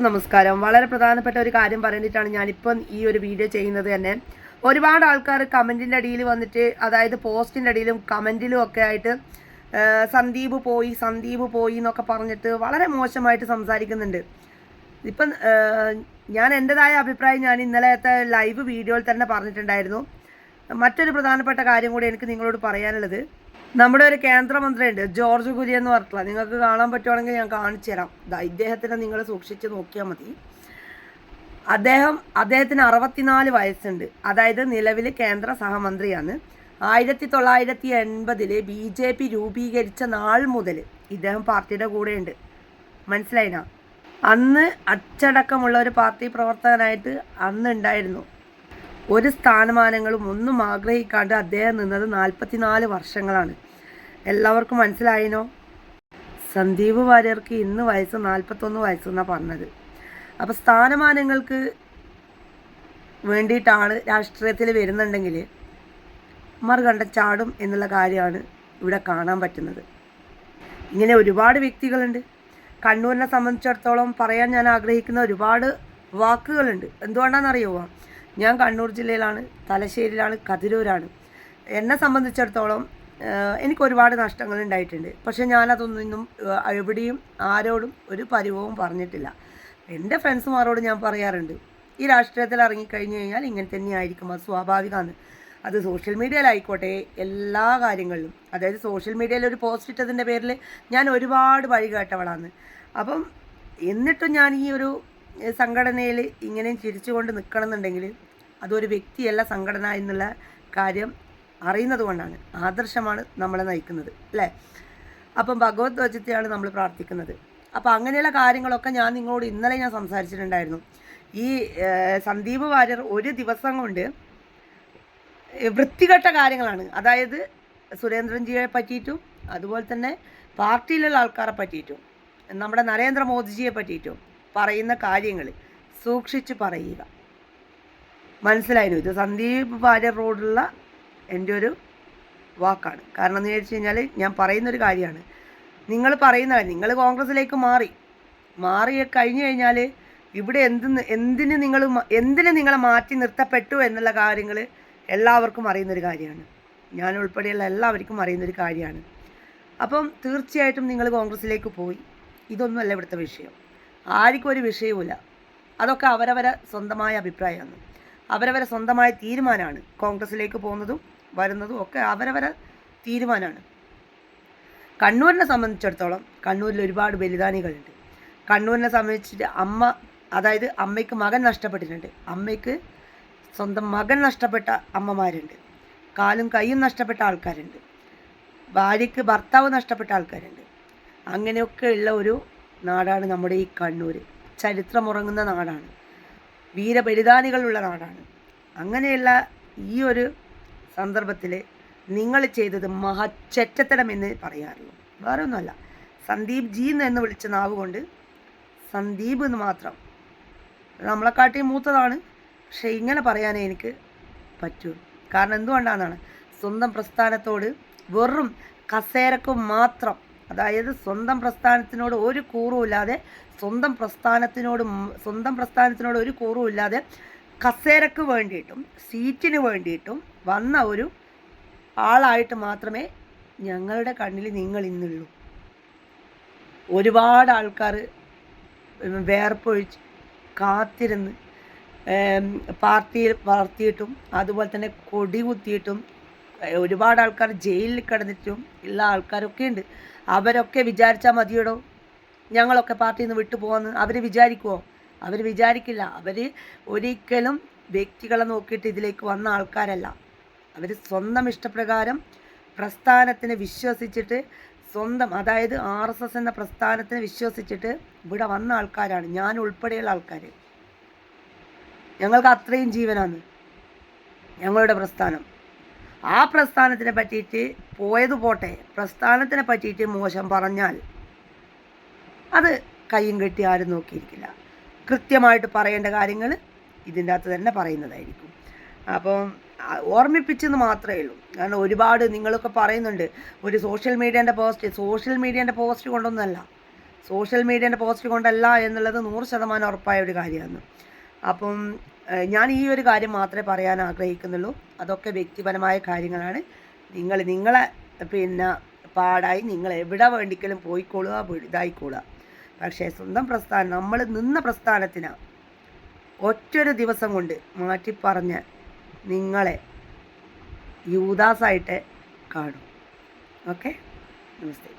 നമസ്കാരം. വളരെ പ്രധാനപ്പെട്ട ഒരു കാര്യം പറഞ്ഞിട്ടാണ് ഞാനിപ്പം ഈ ഒരു വീഡിയോ ചെയ്യുന്നത് തന്നെ. ഒരുപാട് ആൾക്കാർ കമന്റിന്റെ അടിയിൽ വന്നിട്ട് അതായത് പോസ്റ്റിന്റെ അടിയിലും കമന്റിലും ഒക്കെ ആയിട്ട് സന്ദീപ് പോയി സന്ദീപ് പോയി എന്നൊക്കെ പറഞ്ഞിട്ട് വളരെ മോശമായിട്ട് സംസാരിക്കുന്നുണ്ട്. ഇപ്പം ഞാൻ എന്റെതായ അഭിപ്രായം ഞാൻ ഇന്നലത്തെ ലൈവ് വീഡിയോയിൽ തന്നെ പറഞ്ഞിട്ടുണ്ടായിരുന്നു. മറ്റൊരു പ്രധാനപ്പെട്ട കാര്യം കൂടി എനിക്ക് നിങ്ങളോട് പറയാനുള്ളത്. നമ്മുടെ ഒരു കേന്ദ്രമന്ത്രിയുണ്ട്. ജോർജ് കുര്യൻ എന്ന് പറഞ്ഞിട്ടുള്ള. നിങ്ങൾക്ക് കാണാൻ പറ്റുവാണെങ്കിൽ ഞാൻ കാണിച്ചു തരാം. ഇദ്ദേഹത്തിനെ നിങ്ങൾ സൂക്ഷിച്ച് നോക്കിയാൽ മതി. അദ്ദേഹം അദ്ദേഹത്തിന് അറുപത്തിനാല് വയസ്സുണ്ട്. അതായത് നിലവിൽ കേന്ദ്ര സഹമന്ത്രിയാണ്. ആയിരത്തി തൊള്ളായിരത്തി എൺപതിൽ ബി ജെ പി രൂപീകരിച്ച നാൾ മുതൽ ഇദ്ദേഹം പാർട്ടിയുടെ കൂടെയുണ്ട്. മനസ്സിലായിനാ? അന്ന് അച്ചടക്കമുള്ള ഒരു പാർട്ടി പ്രവർത്തകനായിട്ട് അന്ന് ഉണ്ടായിരുന്നു ഒരു സ്ഥാനമാനങ്ങളും ഒന്നും ആഗ്രഹിക്കാണ്ട് അദ്ദേഹം നിന്നത് നാൽപ്പത്തിനാല് വർഷങ്ങളാണ്. എല്ലാവർക്കും മനസ്സിലായിനോ? സന്ദീപ് വാര്യർക്ക് ഇന്ന് വയസ്സ് നാൽപ്പത്തൊന്ന് വയസ്സെന്നാണ് പറഞ്ഞത്. അപ്പോൾ സ്ഥാനമാനങ്ങൾക്ക് വേണ്ടിയിട്ടാണ് രാഷ്ട്രീയത്തിൽ വരുന്നുണ്ടെങ്കിൽ മറുകണ്ട ചാടും എന്നുള്ള കാര്യമാണ് ഇവിടെ കാണാൻ പറ്റുന്നത്. ഇങ്ങനെ ഒരുപാട് വ്യക്തികളുണ്ട്. കണ്ണൂരിനെ സംബന്ധിച്ചിടത്തോളം പറയാൻ ഞാൻ ആഗ്രഹിക്കുന്ന ഒരുപാട് വാക്കുകളുണ്ട്. എന്തുകൊണ്ടാണെന്നറിയുമോ ഞാൻ കണ്ണൂർ ജില്ലയിലാണ് തലശ്ശേരിയിലാണ് കതിരൂരാണ്. എന്നെ സംബന്ധിച്ചിടത്തോളം എനിക്ക് ഒരുപാട് നഷ്ടങ്ങൾ ഉണ്ടായിട്ടുണ്ട്. പക്ഷേ ഞാനതൊന്നും എവിടെയും ആരോടും ഒരു പരിവവും പറഞ്ഞിട്ടില്ല. എന്റെ ഫ്രണ്ട്സുമാരോട് ഞാൻ പറയാറുണ്ട് ഈ രാഷ്ട്രീയത്തിൽ ഇറങ്ങിക്കഴിഞ്ഞു കഴിഞ്ഞാൽ ഇങ്ങനെ തന്നെയായിരിക്കും അത് സ്വാഭാവികമാണ്. അത് സോഷ്യൽ മീഡിയയിലായിക്കോട്ടെ എല്ലാ കാര്യങ്ങളിലും. അതായത് സോഷ്യൽ മീഡിയയിൽ ഒരു പോസ്റ്റ് ഇട്ടതിന്റെ പേരിൽ ഞാൻ ഒരുപാട് വഴി കേട്ടവളാണ് അപ്പം എന്നിട്ടും ഞാൻ ഈ ഒരു സംഘടനയിൽ ഇങ്ങനെ ചിരിച്ചുകൊണ്ട് നിൽക്കണമെന്നുണ്ടെങ്കിൽ അതൊരു വ്യക്തിയല്ല സംഘടന എന്നുള്ള കാര്യം അറിയുന്നത് കൊണ്ടാണ്. ആദർശമാണ് നമ്മളെ നയിക്കുന്നത് അല്ലേ? അപ്പം ഭഗവത് ധ്വജത്തെയാണ് നമ്മൾ പ്രാർത്ഥിക്കുന്നത്. അപ്പം അങ്ങനെയുള്ള കാര്യങ്ങളൊക്കെ ഞാൻ നിങ്ങളോട് ഇന്നലെ ഞാൻ സംസാരിച്ചിട്ടുണ്ടായിരുന്നു. ഈ സന്ദീപ് വാര്യർ ഒരു ദിവസം കൊണ്ട് വൃത്തികെട്ട കാര്യങ്ങളാണ്. അതായത് സുരേന്ദ്രൻജിയെ പറ്റിയിട്ടും അതുപോലെ തന്നെ പാർട്ടിയിലുള്ള ആൾക്കാരെ പറ്റിയിട്ടും നമ്മുടെ നരേന്ദ്രമോദിജിയെ പറ്റിയിട്ടും പറയുന്ന കാര്യങ്ങൾ സൂക്ഷിച്ച് പറയുക. മനസ്സിലായിരുന്നു ഇത് സന്ദീപ് ഭാര്യ റോഡുള്ള എന്റെ ഒരു വാക്കാണ്. കാരണം എന്ന് വെച്ച് കഴിഞ്ഞാൽ ഞാൻ പറയുന്നൊരു കാര്യമാണ്. നിങ്ങൾ പറയുന്ന നിങ്ങൾ കോൺഗ്രസ്സിലേക്ക് മാറി. മാറി കഴിഞ്ഞു കഴിഞ്ഞാൽ ഇവിടെ എന്തിന് എന്തിന് നിങ്ങൾ എന്തിന് നിങ്ങളെ മാറ്റി നിർത്തപ്പെട്ടു എന്നുള്ള കാര്യങ്ങൾ എല്ലാവർക്കും അറിയുന്നൊരു കാര്യമാണ്. ഞാൻ ഉൾപ്പെടെയുള്ള എല്ലാവർക്കും അറിയുന്നൊരു കാര്യമാണ്. അപ്പം തീർച്ചയായിട്ടും നിങ്ങൾ കോൺഗ്രസ്സിലേക്ക് പോയി. ഇതൊന്നുമല്ല ഇവിടുത്തെ വിഷയം. ആർക്കും ഒരു വിഷയവുമില്ല. അതൊക്കെ അവരവരെ സ്വന്തമായ അഭിപ്രായമാണ്. അവരവരെ സ്വന്തമായ തീരുമാനമാണ്. കോൺഗ്രസ്സിലേക്ക് പോകുന്നതും വരുന്നതും ഒക്കെ അവരവരെ തീരുമാനമാണ്. കണ്ണൂരിനെ സംബന്ധിച്ചിടത്തോളം കണ്ണൂരിൽ ഒരുപാട് ബലിദാനികളുണ്ട്. കണ്ണൂരിനെ സംബന്ധിച്ചിട്ട് അമ്മ അതായത് അമ്മയ്ക്ക് മകൻ നഷ്ടപ്പെട്ടിട്ടുണ്ട്. അമ്മയ്ക്ക് സ്വന്തം മകൻ നഷ്ടപ്പെട്ട അമ്മമാരുണ്ട്. കാലും കൈയും നഷ്ടപ്പെട്ട ആൾക്കാരുണ്ട്. ഭാര്യയ്ക്ക് ഭർത്താവ് നഷ്ടപ്പെട്ട ആൾക്കാരുണ്ട്. അങ്ങനെയൊക്കെ ഉള്ള ഒരു നാടാണ് നമ്മുടെ ഈ കണ്ണൂർ ചരിത്രമുറങ്ങുന്ന നാടാണ്. വീരബലിദാനികളുള്ള നാടാണ്. അങ്ങനെയുള്ള ഈ ഒരു സന്ദർഭത്തിൽ നിങ്ങൾ ചെയ്തത് മഹച്ചറ്റത്തരം എന്ന് പറയാറുള്ളൂ. വേറെ ഒന്നുമല്ല സന്ദീപ് ജി എന്ന് വിളിച്ച നാവ് കൊണ്ട് സന്ദീപ് എന്ന് മാത്രം. നമ്മളെക്കാട്ടി മൂത്തതാണ്. പക്ഷേ ഇങ്ങനെ പറയാനേ എനിക്ക് പറ്റൂ. കാരണം എന്തുകൊണ്ടാണെന്നാണ്? സ്വന്തം പ്രസ്ഥാനത്തോട് വെറും കസേരക്കും മാത്രം അതായത് സ്വന്തം പ്രസ്ഥാനത്തിനോട് ഒരു കൂറുമില്ലാതെ സ്വന്തം പ്രസ്ഥാനത്തിനോട് സ്വന്തം പ്രസ്ഥാനത്തിനോട് ഒരു കൂറുമില്ലാതെ കസേരക്ക് വേണ്ടിയിട്ടും സീറ്റിന് വേണ്ടിയിട്ടും വന്ന ഒരു ആളായിട്ട് മാത്രമേ ഞങ്ങളുടെ കണ്ണിൽ നിങ്ങൾ ഇന്നുള്ളൂ. ഒരുപാട് ആൾക്കാർ വേർപ്പൊഴിച്ച് കാത്തിരുന്ന് പാർട്ടിയിൽ വളർത്തിയിട്ടും അതുപോലെ തന്നെ കൊടി കുത്തിയിട്ടും ഒരുപാട് ആൾക്കാർ ജയിലിൽ കിടന്നിട്ടും ഉള്ള ആൾക്കാരൊക്കെ ഉണ്ട്. അവരൊക്കെ വിചാരിച്ചാൽ മതിയടോ. ഞങ്ങളൊക്കെ പാർട്ടിയിൽ നിന്ന് വിട്ടു പോകുമെന്ന് അവർ വിചാരിക്കുമോ അവർ വിചാരിക്കില്ല. അവർ ഒരിക്കലും വ്യക്തികളെ നോക്കിയിട്ട് ഇതിലേക്ക് വന്ന ആൾക്കാരല്ല. അവർ സ്വന്തം ഇഷ്ടപ്രകാരം പ്രസ്ഥാനത്തിനെ വിശ്വസിച്ചിട്ട് സ്വന്തം അതായത് ആർ എസ് എസ് എന്ന പ്രസ്ഥാനത്തിനെ വിശ്വസിച്ചിട്ട് ഇവിടെ വന്ന ആൾക്കാരാണ്. ഞാൻ ഉൾപ്പെടെയുള്ള ആൾക്കാർ ഞങ്ങൾക്ക് അത്രയും ജീവനാണ് ഞങ്ങളുടെ പ്രസ്ഥാനം. ആ പ്രസ്ഥാനത്തിനെ പറ്റിയിട്ട് പോയത് പോട്ടെ. പ്രസ്ഥാനത്തിനെ പറ്റിയിട്ട് മോശം പറഞ്ഞാൽ അത് കയ്യും കെട്ടി ആരും നോക്കിയിരിക്കില്ല. കൃത്യമായിട്ട് പറയേണ്ട കാര്യങ്ങൾ ഇതിന്റെ അകത്ത് തന്നെ പറയുന്നതായിരിക്കും. അപ്പം ആ, ഓർമ്മിപ്പിച്ചെന്ന് മാത്രമേ ഉള്ളൂ. കാരണം ഒരുപാട് നിങ്ങളൊക്കെ പറയുന്നുണ്ട് ഒരു സോഷ്യൽ മീഡിയേന്റെ പോസ്റ്റ് സോഷ്യൽ മീഡിയേന്റെ പോസ്റ്റ് കൊണ്ടൊന്നുമല്ല. സോഷ്യൽ മീഡിയേന്റെ പോസ്റ്റ് കൊണ്ടല്ല എന്നുള്ളത് നൂറ് ശതമാനം ഉറപ്പായ ഒരു കാര്യമാണ്. അപ്പം ഞാൻ ഈ ഒരു കാര്യം മാത്രമേ പറയാൻ ആഗ്രഹിക്കുന്നുള്ളൂ. അതൊക്കെ വ്യക്തിപരമായ കാര്യങ്ങളാണ്. നിങ്ങൾ നിങ്ങളെ പിന്നെ പാടായി നിങ്ങൾ എവിടെ വേണ്ടിക്കലും പോയിക്കൊള്ളുക ഇതായിക്കൊള്ളുക പക്ഷേ സ്വന്തം പ്രസ്ഥാനം നമ്മൾ നിന്ന പ്രസ്ഥാനത്തിനാണ് ഒറ്റൊരു ദിവസം കൊണ്ട് മാറ്റിപ്പറഞ്ഞ് നിങ്ങളെ യൂദാസായിട്ട് കാണും. ഓക്കെ? നമസ്തേ.